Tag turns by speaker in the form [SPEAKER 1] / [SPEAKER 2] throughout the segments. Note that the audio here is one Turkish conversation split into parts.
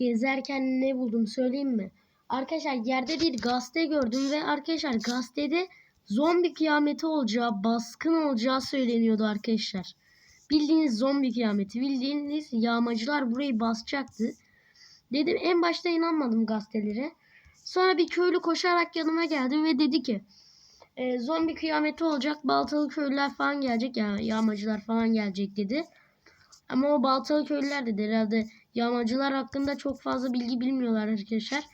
[SPEAKER 1] gezerken ne buldum söyleyeyim mi? Arkadaşlar yerde bir gazete gördüm ve arkadaşlar gazetede zombi kıyameti olacağı, baskın olacağı söyleniyordu arkadaşlar. Bildiğiniz zombi kıyameti, bildiğiniz yağmacılar burayı basacaktı. Dedim en başta inanmadım gazetelere. Sonra bir köylü koşarak yanıma geldi ve dedi ki e, zombi kıyameti olacak, baltalı köylüler falan gelecek, yani yağmacılar falan gelecek dedi. Ama o baltalı köylüler dedi herhalde yağmacılar hakkında çok fazla bilgi bilmiyorlar arkadaşlar.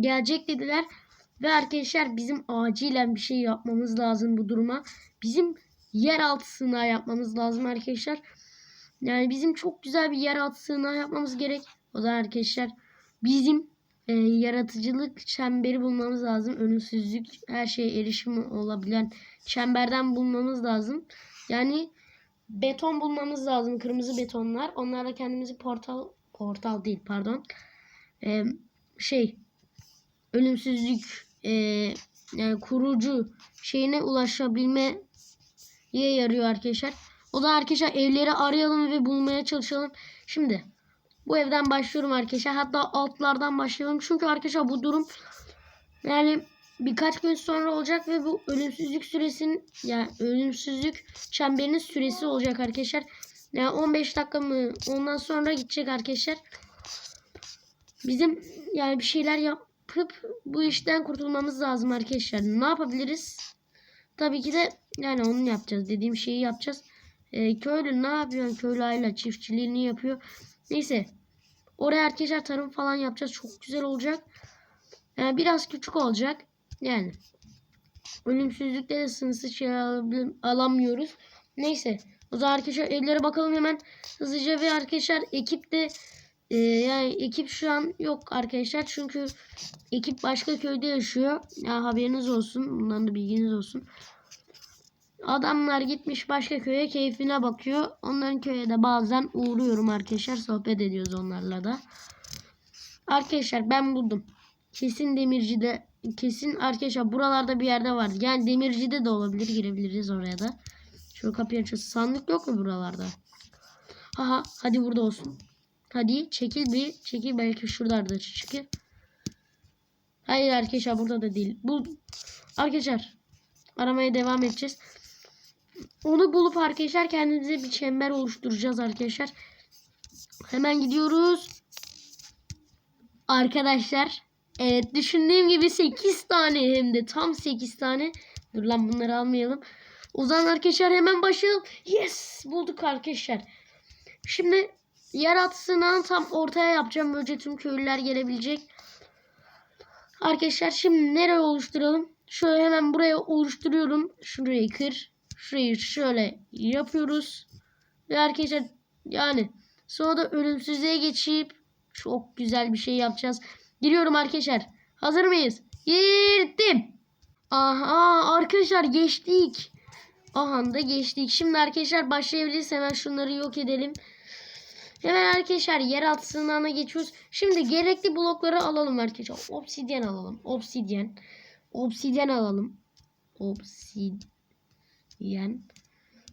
[SPEAKER 1] Gelecek dediler ve arkadaşlar bizim acilen bir şey yapmamız lazım bu duruma. Bizim yeraltı sığınağı yapmamız lazım arkadaşlar. Yani bizim çok güzel bir yeraltı sığınağı yapmamız gerek. O da arkadaşlar bizim e, yaratıcılık çemberi bulmamız lazım. Ölümsüzlük her şeye erişim olabilen çemberden bulmamız lazım. Yani beton bulmamız lazım. Kırmızı betonlar. Onlarla kendimizi portal portal değil pardon. E, şey ölümsüzlük e, yani kurucu şeyine ulaşabilmeye yarıyor arkadaşlar. O da arkadaşlar evleri arayalım ve bulmaya çalışalım. Şimdi bu evden başlıyorum arkadaşlar. Hatta altlardan başlayalım. Çünkü arkadaşlar bu durum yani birkaç gün sonra olacak ve bu ölümsüzlük süresinin yani ölümsüzlük çemberinin süresi olacak arkadaşlar. Yani 15 dakika mı ondan sonra gidecek arkadaşlar. Bizim yani bir şeyler yapıp bu işten kurtulmamız lazım arkadaşlar. Ne yapabiliriz? Tabii ki de yani onu yapacağız. Dediğim şeyi yapacağız. Ee, köylü ne yapıyor? Köylü aile çiftçiliğini yapıyor. Neyse. Oraya arkadaşlar tarım falan yapacağız. Çok güzel olacak. Yani biraz küçük olacak. Yani. Ölümsüzlükte de sınırsız şey alamıyoruz. Neyse. O zaman arkadaşlar evlere bakalım hemen hızlıca ve arkadaşlar ekip de e, yani ekip şu an yok arkadaşlar. Çünkü ekip başka köyde yaşıyor. Ya haberiniz olsun. Bundan da bilginiz olsun. Adamlar gitmiş başka köye keyfine bakıyor. Onların köye de bazen uğruyorum arkadaşlar. Sohbet ediyoruz onlarla da. Arkadaşlar ben buldum. Kesin demircide kesin arkadaşlar buralarda bir yerde var. Yani demircide de olabilir. Girebiliriz oraya da. Şu kapıyı açıyoruz. Sandık yok mu buralarda? Aha hadi burada olsun. Hadi çekil bir. Çekil belki şuralarda çekil. Hayır arkadaşlar burada da değil. Bu arkadaşlar aramaya devam edeceğiz. Onu bulup arkadaşlar kendimize bir çember oluşturacağız arkadaşlar. Hemen gidiyoruz. Arkadaşlar evet düşündüğüm gibi 8 tane hem de tam 8 tane. Dur lan bunları almayalım. O zaman arkadaşlar hemen başlayalım. Yes bulduk arkadaşlar. Şimdi yer atsından tam ortaya yapacağım. Böylece tüm köylüler gelebilecek. Arkadaşlar şimdi nereye oluşturalım? Şöyle hemen buraya oluşturuyorum. Şurayı kır. Şurayı şöyle yapıyoruz. Ve arkadaşlar yani sonra da ölümsüzlüğe geçip çok güzel bir şey yapacağız. Giriyorum arkadaşlar. Hazır mıyız? Girdim. Aha arkadaşlar geçtik. Aha da geçtik. Şimdi arkadaşlar başlayabiliriz. Hemen şunları yok edelim. Hemen arkadaşlar yeraltı sığınağına geçiyoruz. Şimdi gerekli blokları alalım arkadaşlar. Obsidyen alalım. Obsidyen. Obsidyen alalım. Obsidyen.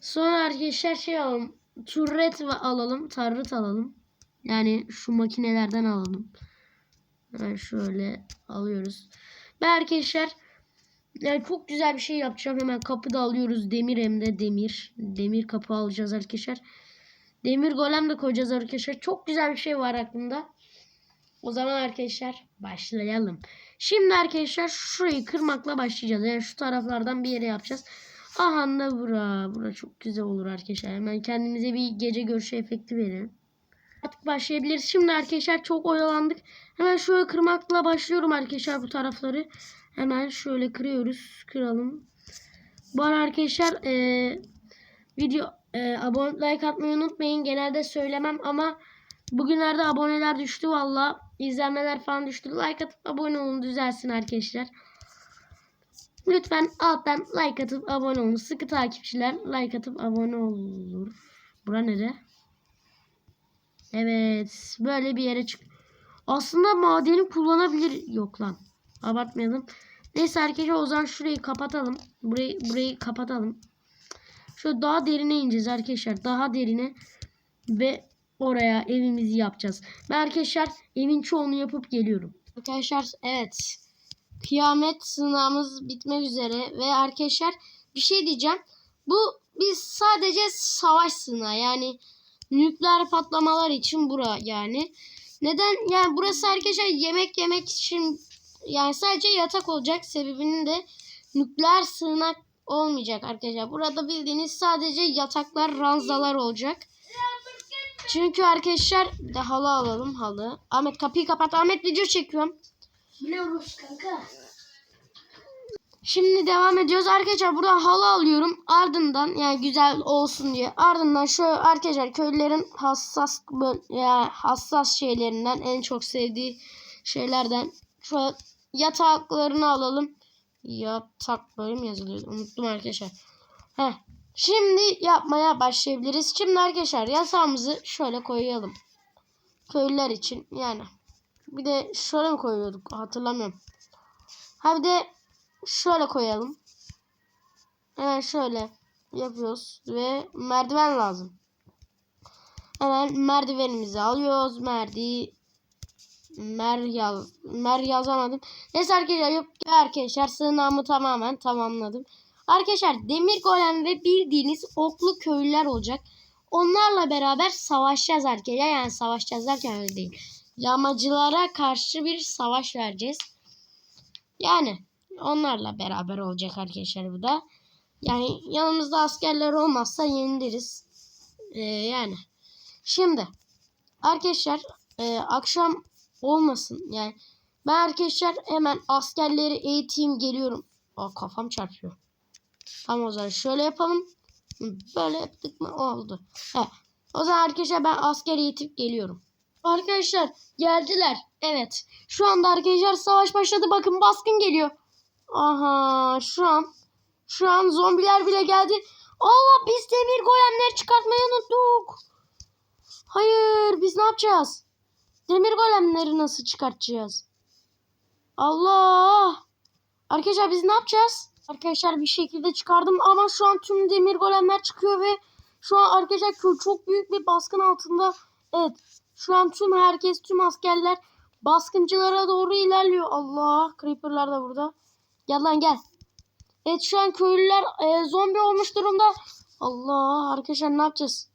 [SPEAKER 1] Sonra arkadaşlar şey alalım. Turret alalım. Tarret alalım. Yani şu makinelerden alalım. Hemen şöyle alıyoruz. Ve arkadaşlar yani çok güzel bir şey yapacağım. Hemen kapı da alıyoruz. Demir hem de demir. Demir kapı alacağız arkadaşlar. Demir golem de koyacağız arkadaşlar. Çok güzel bir şey var aklımda. O zaman arkadaşlar başlayalım. Şimdi arkadaşlar şurayı kırmakla başlayacağız. Yani şu taraflardan bir yere yapacağız. Aha da bura. Bura çok güzel olur arkadaşlar. Hemen kendimize bir gece görüşü efekti verelim. Artık başlayabiliriz. Şimdi arkadaşlar çok oyalandık. Hemen şöyle kırmakla başlıyorum arkadaşlar bu tarafları. Hemen şöyle kırıyoruz. Kıralım. Bu arada arkadaşlar eee video e, abone like atmayı unutmayın. Genelde söylemem ama bugünlerde aboneler düştü valla. İzlenmeler falan düştü. Like atıp abone olun düzelsin arkadaşlar. Lütfen alttan like atıp abone olun. Sıkı takipçiler like atıp abone olur. Bura nere? Evet. Böyle bir yere çık. Aslında madeni kullanabilir. Yok lan. Abartmayalım. Neyse arkadaşlar o zaman şurayı kapatalım. Burayı, burayı kapatalım. Şöyle daha derine ineceğiz arkadaşlar. Daha derine. Ve oraya evimizi yapacağız. Ben arkadaşlar evin çoğunu yapıp geliyorum. Arkadaşlar evet. Kıyamet sınavımız bitmek üzere ve arkadaşlar bir şey diyeceğim. Bu biz sadece savaş sınağı yani nükleer patlamalar için bura yani. Neden? Yani burası arkadaşlar yemek yemek için yani sadece yatak olacak. Sebebinin de nükleer sığınak olmayacak arkadaşlar. Burada bildiğiniz sadece yataklar, ranzalar olacak. Çünkü arkadaşlar bir de halı alalım halı. Ahmet kapıyı kapat. Ahmet video çekiyorum.
[SPEAKER 2] Biliyoruz kanka.
[SPEAKER 1] Şimdi devam ediyoruz. Arkadaşlar burada halı alıyorum. Ardından yani güzel olsun diye. Ardından şu arkadaşlar köylülerin hassas böl- yani hassas şeylerinden en çok sevdiği şeylerden şu yataklarını alalım. Yatak böyle mi yazılıyor? Unuttum arkadaşlar. Heh. Şimdi yapmaya başlayabiliriz. Şimdi arkadaşlar yatağımızı şöyle koyalım. Köylüler için yani. Bir de şöyle mi koyuyorduk? Hatırlamıyorum. Ha bir de şöyle koyalım. Hemen şöyle yapıyoruz ve merdiven lazım. Hemen merdivenimizi alıyoruz. Merdi mer yaz mer yazamadım. Neyse arkadaşlar yok arkadaşlar sığınağımı tamamen tamamladım. Arkadaşlar demir golem ve bildiğiniz oklu köylüler olacak. Onlarla beraber savaşacağız arkadaşlar. Yani savaşacağız derken öyle değil. Yağmacılara karşı bir savaş vereceğiz. Yani onlarla beraber olacak arkadaşlar bu da. Yani yanımızda askerler olmazsa yeniliriz. Ee, yani. Şimdi arkadaşlar e, akşam olmasın. Yani ben arkadaşlar hemen askerleri eğiteyim geliyorum. Aa, kafam çarpıyor. Tamam o zaman şöyle yapalım. Böyle yaptık mı oldu. He. O zaman arkadaşlar ben asker eğitip geliyorum. Arkadaşlar geldiler. Evet. Şu anda arkadaşlar savaş başladı. Bakın baskın geliyor. Aha şu an şu an zombiler bile geldi. Allah biz demir golemleri çıkartmayı unuttuk. Hayır biz ne yapacağız? Demir golemleri nasıl çıkartacağız? Allah! Arkadaşlar biz ne yapacağız? Arkadaşlar bir şekilde çıkardım ama şu an tüm demir golemler çıkıyor ve şu an arkadaşlar çok büyük bir baskın altında. Evet şu an tüm herkes tüm askerler baskıncılara doğru ilerliyor. Allah creeperlar da burada. Gel lan gel. Evet şu an köylüler e, zombi olmuş durumda. Allah arkadaşlar ne yapacağız?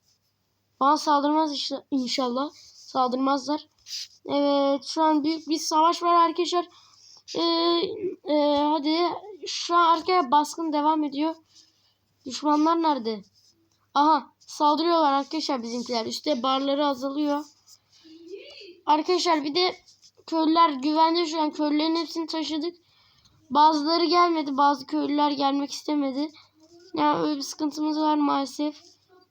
[SPEAKER 1] Bana saldırmaz işte, inşallah. Saldırmazlar. Evet şu an büyük bir savaş var arkadaşlar. Ee, e, hadi şu an arkaya baskın devam ediyor. Düşmanlar nerede? Aha saldırıyorlar arkadaşlar bizimkiler. Üste barları azalıyor. Arkadaşlar bir de köylüler güvende şu an. Köylülerin hepsini taşıdık. Bazıları gelmedi. Bazı köylüler gelmek istemedi. Yani öyle bir sıkıntımız var maalesef.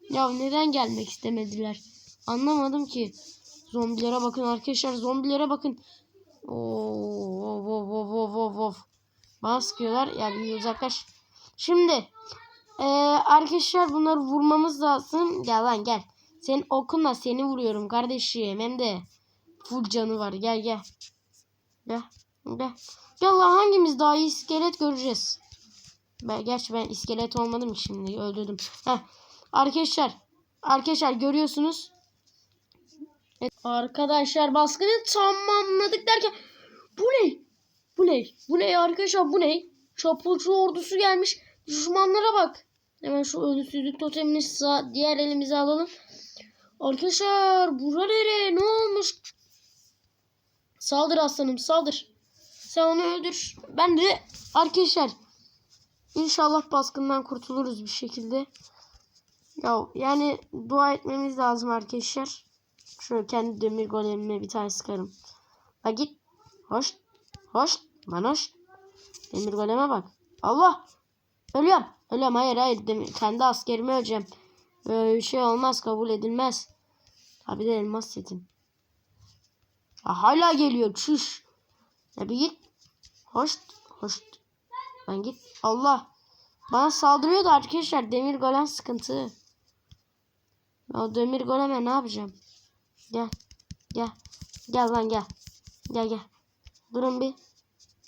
[SPEAKER 1] Ya neden gelmek istemediler? Anlamadım ki. Zombilere bakın arkadaşlar. Zombilere bakın. Oo, of, of, of, of, of. Bana sıkıyorlar. Ya bir uzaklaş. Şimdi ee, arkadaşlar bunları vurmamız lazım. Gel lan gel. Senin okunla seni vuruyorum kardeşim. Hem de full canı var. Gel gel. Gel. Gel. Gel hangimiz daha iyi iskelet göreceğiz. Ben, gerçi ben iskelet olmadım şimdi. Öldürdüm. Heh. Arkadaşlar. Arkadaşlar görüyorsunuz. Evet, arkadaşlar baskını tamamladık derken bu ne? Bu ne? Bu ne arkadaşlar bu ne? Çapulcu ordusu gelmiş. Düşmanlara bak. Hemen şu ölümsüzlük totemini sağ, diğer elimize alalım. Arkadaşlar bura nere? Ne olmuş? Saldır aslanım saldır. Sen onu öldür. Ben de arkadaşlar inşallah baskından kurtuluruz bir şekilde. Ya yani dua etmemiz lazım arkadaşlar. Şöyle kendi demir golemime bir tane sıkarım. Bak git. Hoş. Hoş. Bana hoş. Demir goleme bak. Allah. Ölüyorum. Ölüyorum. Hayır hayır. Demir, kendi askerimi öleceğim. Böyle bir şey olmaz. Kabul edilmez. Tabi de elmas setim. Ya hala geliyor. Çüş. Ya bir git. Hoş. Hoş. Ben git. Allah. Bana saldırıyordu arkadaşlar. Demir golem sıkıntı. Ya demir goleme ne yapacağım? Gel. Gel. Gel lan gel. Gel gel. Durun bir.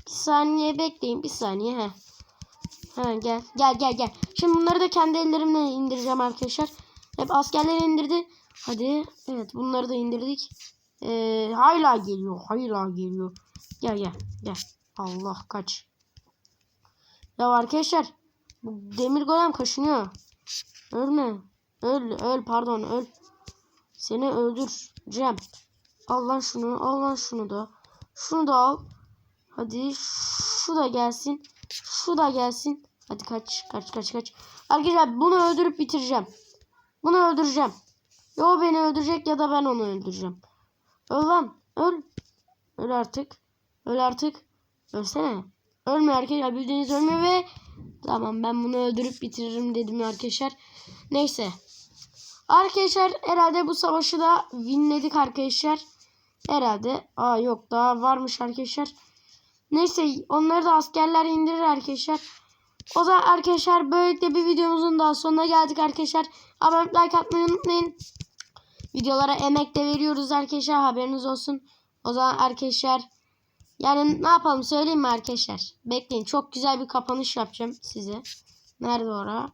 [SPEAKER 1] Bir saniye bekleyin. Bir saniye. He. Hemen gel. Gel gel gel. Şimdi bunları da kendi ellerimle indireceğim arkadaşlar. Hep askerler indirdi. Hadi. Evet bunları da indirdik. Ee, hala geliyor. Hala geliyor. Gel gel gel. Allah kaç. Ya arkadaşlar bu demir golem kaşınıyor. Ölme. Öl öl pardon öl. Seni öldüreceğim. Al lan şunu al lan şunu da. Şunu da al. Hadi şu da gelsin. Şu da gelsin. Hadi kaç kaç kaç kaç. Arkadaşlar bunu öldürüp bitireceğim. Bunu öldüreceğim. Ya o beni öldürecek ya da ben onu öldüreceğim. Öl lan. Öl. Öl artık. Öl artık. Ölsene. Ölme arkadaşlar. Bildiğiniz ölme ve tamam ben bunu öldürüp bitiririm dedim arkadaşlar. Neyse. Arkadaşlar herhalde bu savaşı da winledik arkadaşlar. Herhalde. Aa yok daha varmış arkadaşlar. Neyse onları da askerler indirir arkadaşlar. O zaman arkadaşlar böylelikle bir videomuzun daha sonuna geldik arkadaşlar. Abone like atmayı unutmayın. Videolara emek de veriyoruz arkadaşlar haberiniz olsun. O zaman arkadaşlar yani ne yapalım söyleyeyim mi arkadaşlar? Bekleyin çok güzel bir kapanış yapacağım size. Nerede ora?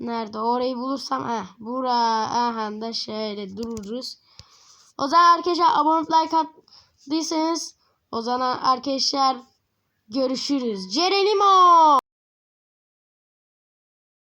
[SPEAKER 1] Nerede? Orayı bulursam eh bura aha da şöyle dururuz. O zaman arkadaşlar abone like attıysanız o zaman arkadaşlar görüşürüz. Cerenimo.